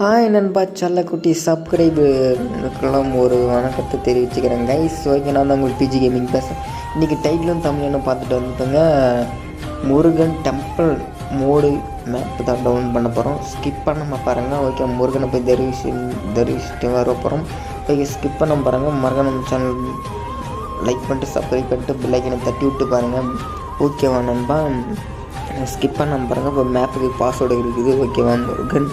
Hi நண்பா சல்லக்குட்டி சப்ஸ்கிரைபருக்கெல்லாம் ஒரு வணக்கத்தை தெரிவிச்சுக்கிறேன். கைஸ் ஓகே நான் தான் உங்களுக்கு பிஜி கேமிங் பேசுகிறேன் இன்றைக்கி டைட்டிலும் தமிழ்னு பார்த்துட்டு வந்துட்டோங்க. முருகன் டெம்பிள் மோடு மேப் தான் டவுன் பண்ண போகிறோம் ஸ்கிப் பண்ணாமல் பாருங்கள் ஓகே முருகனை போய் தரிசி தரிசிட்டு வர போகிறோம் ஓகே ஸ்கிப் பண்ண பாருங்கள் மறக்காம சேனல் லைக் பண்ணிட்டு சப்ஸ்கிரைப் பண்ணிட்டு பில்லைக்கனை தட்டி விட்டு பாருங்கள் ஓகேவா நண்பா? ஸ்கிப் பண்ண பாருங்கள் இப்போ மேப்புக்கு பாஸ்வேர்டு இருக்குது. ஓகேவா முருகன்?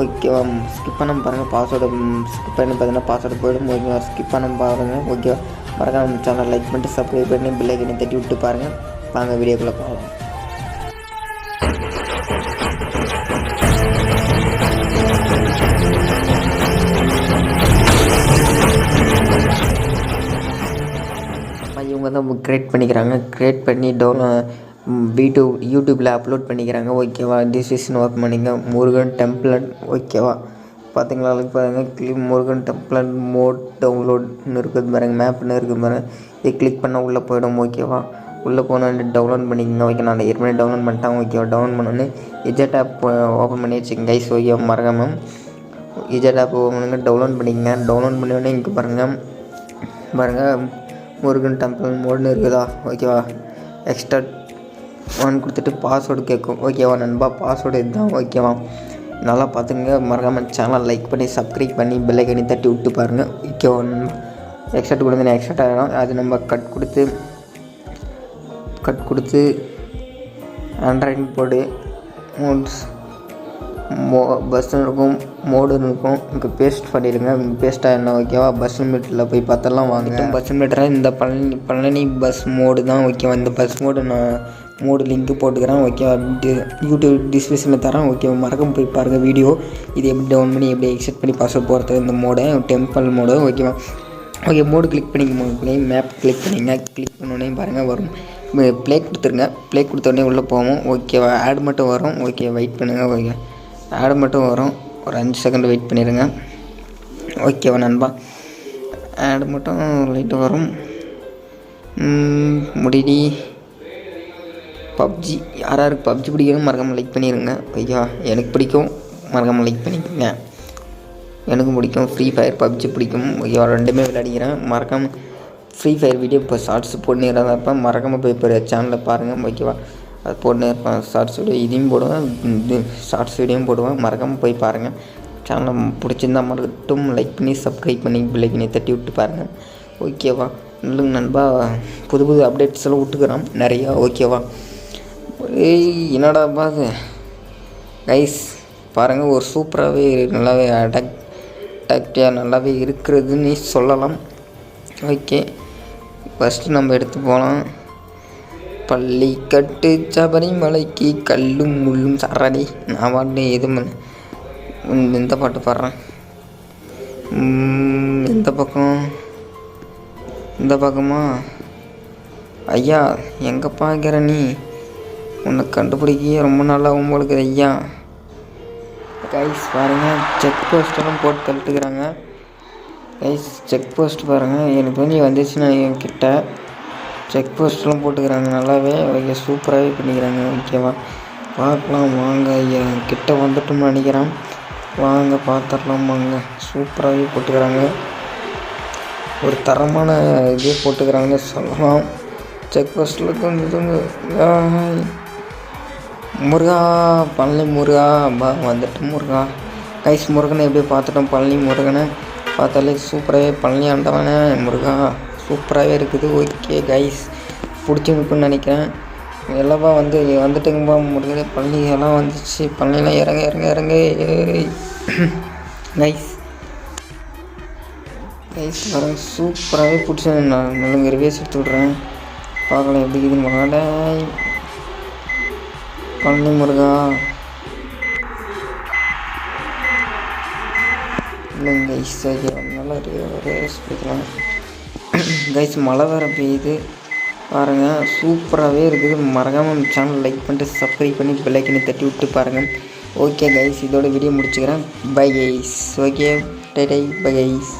ஓகேவா ஸ்கிப் பண்ண பாருங்கள் பாஸ்வேர்டு ஸ்கிப் பண்ணி பார்த்தீங்கன்னா பாஸ்வேர்டு போயிடும். ஓகேவா ஸ்கிப் பண்ண பாருங்கள் ஓகேவா மறக்காம சேனல் லைக் பண்ணிட்டு சப்ஸ்கிரைப் பண்ணி பில்லைக்கனை தட்டி விட்டு பாருங்கள் வாங்க வீடியோக்குள்ளே போகலாம் இவங்க தான் கிரியேட் பண்ணிக்கிறாங்க. கிரியேட் பண்ணி டவுன் வீட்டு யூடியூப்பில் அப்லோட் பண்ணிக்கிறாங்க. ஓகேவா? டிசிஷன் ஒர்க் பண்ணிங்க முருகன் டெம்ப்ளட் ஓகேவா? பார்த்தீங்களா அதுக்கு பாருங்கள் கிளிக் முருகன் டெம்ப்ளட் மோட் டவுன்லோட்னு இருக்குது பாருங்க. மேப்னு இருக்குது பாருங்க. இதை கிளிக் பண்ணால் உள்ளே போயிடும். ஓகேவா? உள்ளே போனால் டவுன்லோட் பண்ணிக்கோங்க. ஓகே நான் ஏற்கனவே டவுன்லோட் பண்ணிட்டேன். ஓகேவா? டவுன்லோட் பண்ணோன்னு இஜெட் ஆப் ஓப்பன் பண்ணி வச்சுக்கோங்க. கைஸ் ஓகே மறக்காமல் இஜெட் ஆப் ஓப்பன் பண்ணுங்க. டவுன்லோட் பண்ணிக்கங்க. டவுன்லோட் பண்ணி இங்கே பாருங்கள் பாருங்கள் முருகன் டெம்பிள் மோட்னு இருக்குதா? ஓகேவா? எக்ஸ்ட்ரா ஒன் கொடுத்துட்டு பாஸ்வேர்டு கேட்கும் ஓகேவா நண்பா பாஸ்வேர்டு இதுதான். ஓகேவா நல்லா பார்த்துங்க மறக்காமல் சேனல் லைக் பண்ணி சப்ஸ்கிரைப் பண்ணி பெல்லைக்கனி தட்டி விட்டு பாருங்கள் ஓகேவா நண்பா. எக்ஸ்ட்ரா கொடுத்து எக்ஸ்ட்ரா ஆகிடும் அது நம்ம கட் கொடுத்து கட் கொடுத்து ஆண்ட்ராய்டு போடு மோட்ஸ் மோ பஸ்ஸும் இருக்கும் மோடும் இருக்கும். இங்கே பேஸ்ட் பண்ணிடுங்க. பேஸ்ட்டாக என்ன? ஓகேவா பஸ் மீட்டரில் போய் பார்த்தெல்லாம் வாங்கிட்டோம் பஸ் மீட்டராக இந்த பழனி பழனி பஸ் மோடு தான் ஓகேவா இந்த பஸ் மோடு நான் மோடு லிங்க்கு போட்டுக்கிறேன் ஓகேவா யூடியூப் டிஸ்கிரிப்ஷனில் தரேன் ஓகேவா மறக்காம போய் பாருங்கள் வீடியோ இது எப்படி டவுன் பண்ணி எப்படி எக்ஸெட் பண்ணி பாஸ்வேர்ட் போகிறது இந்த மோடை டெம்பிள் மோடு ஓகேவா ஓகே மோடு கிளிக் பண்ணிக்க மேப் கிளிக் பண்ணிங்க கிளிக் பண்ணோடனே பாருங்கள் வரும். ப்ளே கொடுத்துருங்க ப்ளே கொடுத்தோடனே உள்ளே போவோம் ஓகேவா ஆட் மட்டும் வரும் ஓகே வெயிட் பண்ணுங்கள் ஓகே ஆடு மட்டும் வரும் ஒரு அஞ்சு செகண்ட் வெயிட் பண்ணிடுங்க ஓகேவா நண்பா. ஆடு மட்டும் லைட்டு வரும். முடிடி. பப்ஜி யார் யாருக்கு பப்ஜி பிடிக்கணும் மறக்காமல் லைக் பண்ணிடுங்க ஐயா எனக்கு பிடிக்கும் மறக்காமல் லைக் பண்ணிக்கோங்க. எனக்கும் பிடிக்கும் ஃப்ரீ ஃபயர் பப்ஜி பிடிக்கும். ஐயா ரெண்டுமே விளையாடிக்கிறேன். மறக்காமல் ஃப்ரீ ஃபயர் வீடியோ இப்போ ஷார்ட்ஸ் போட்டுறப்ப மறக்காமல் போய் இப்போ சேனலில் பாருங்கள் ஓகேவா அது போட்டுனே இருப்பேன். ஷார்ட்ஸ் வீடியோ இதையும் போடுவேன் இது ஷார்ட்ஸ் வீடியோவும் போடுவேன். மறக்காமல் போய் பாருங்கள் சேனலை பிடிச்சிருந்தா மட்டும் லைக் பண்ணி சப்ஸ்கிரைப் பண்ணி பிள்ளைக்கினி தட்டி விட்டு பாருங்கள் ஓகேவா நல்ல நண்பா புது புது அப்டேட்ஸ் எல்லாம் விட்டுக்கிறோம். நிறையா ஓகேவா ஏய் என்னடா பாது கைஸ் பாருங்கள் ஒரு சூப்பராகவே நல்லாவே அடக் அடாக்டியாக நல்லாவே இருக்கிறதுன்னு சொல்லலாம். ஓகே ஃபஸ்ட்டு நம்ம எடுத்து போகலாம் பள்ளி கட்டு சபரிமலைக்கு கல்லும் முள்ளும் சரடி நான் பாட்டு எது பண்ண எந்த பாட்டு பாடுறேன். எந்த பக்கம். இந்த பக்கமா? ஐயா எங்கே பார்க்குற நீ? உன்னை கண்டுபிடிக்க ரொம்ப நல்லா உங்களுக்கு ஐயா. கைஸ் பாருங்கள் செக் போஸ்ட்டெல்லாம் போட்டு தள்ளிட்டுக்கிறாங்க கைஸ் செக் போஸ்ட் பாருங்கள் எனக்கு வந்து வந்துச்சுன்னா என்கிட்ட செக் போஸ்ட்லாம் போட்டுக்கிறாங்க. நல்லாவே ஓகே சூப்பராகவே பண்ணிக்கிறாங்க. ஓகேவா பார்க்கலாம் வாங்க ஐயா. கிட்ட வந்துட்டோம்னு நினைக்கிறேன். வாங்க பார்த்துடலாம் வாங்க. சூப்பராகவே போட்டுக்கிறாங்க. ஒரு தரமான இதே போட்டுக்கிறாங்கன்னு சொல்லலாம். செக் போஸ்ட்டில் கொஞ்சம் முருகா பழனி முருகா பா வந்துட்டு முருகா. கைஸ் முருகனை எப்படி பார்த்துட்டோம்? பழனி முருகனை பார்த்தாலே சூப்பராகவே பழனி ஆண்டவனே முருகா. சூப்பராகவே இருக்குது ஓகே கைஸ் பிடிச்சிருக்குன்னு நினைக்கிறேன். எல்லாப்பா வந்து வந்துட்டுங்கப்பா முருகனே பழனி எல்லாம் வந்துச்சு. பழனிலாம் இறங்க இறங்க இறங்க. கைஸ் கைஸ் வர சூப்பராகவே பிடிச்ச நான் நல்ல ரிவேஸ் எடுத்து விட்றேன். பார்க்கலாம் எப்படி இதுன்னு வாட பண்ணு முருகா. இல்லைங்க கைஸ் ஓகே நல்லா ரேஸ் பிடிக்கலாம் கைஸ் மழை வேறு பெய்யுது. பாருங்கள் சூப்பராகவே இருக்குது. மறக்காமல் சேனல் லைக் பண்ணிட்டு சப்ஸ்கிரைப் பண்ணி பெல்லைக்கனி தட்டி விட்டு பாருங்கள் ஓகே கைஸ் இதோட வீடியோ முடிச்சுக்கிறேன். Bye guys okay tie tie bye guys